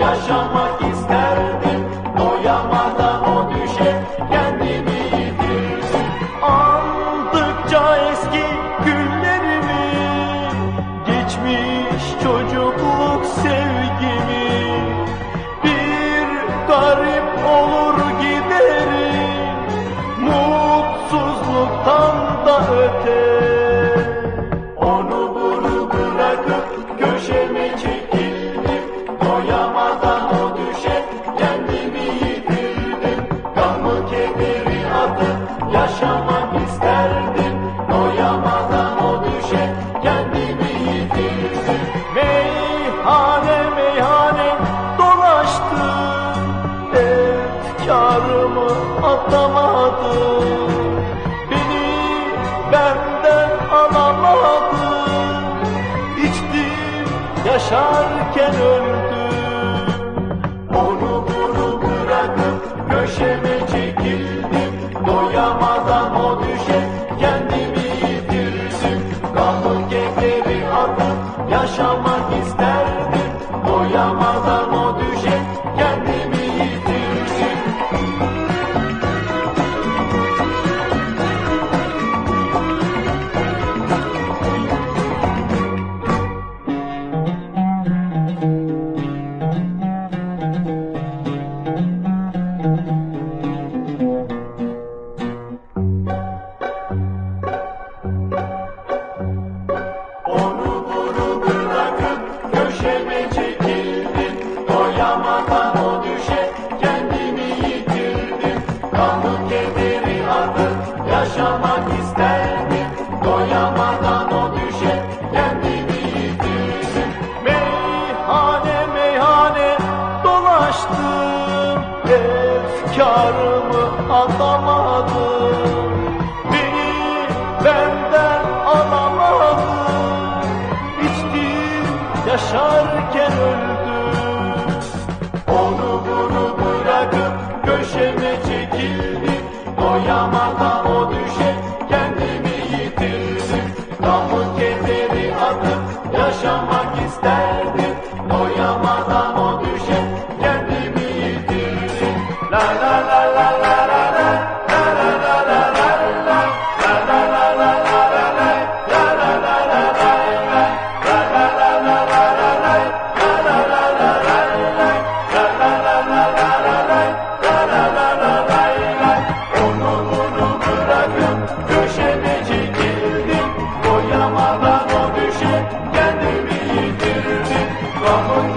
yaşamak isterdim. Doyamadan o düşe. Kendimi yitirdim. Eski günlerimi Geçmiş çocukluk sevgimi Bir garip olur giderim. Mutsuzluktan da öte yaşamak isterdim Doyamadan o düşe kendimi yitirdim. Meyhane meyhane dolaştım Efkarımı atamadım. Beni benden alamadın İçtim yaşarken öldüm. Onu yaşamak Doyamadan o düşe kendimi yitirdim Kanlı kederi atıp yaşamak isterdim Doyamadan o düşe kendimi yitirdim Meyhane meyhane dolaştım. Efkarımı atamadım Beni benden alamadın İçtim yaşarken öldüm Doyamadan o düşe kendimi yitirdim Damı kederi atıp yaşamak isterdim. O düşe Doyamadan o düşe kendimi yitirdim. Kendimi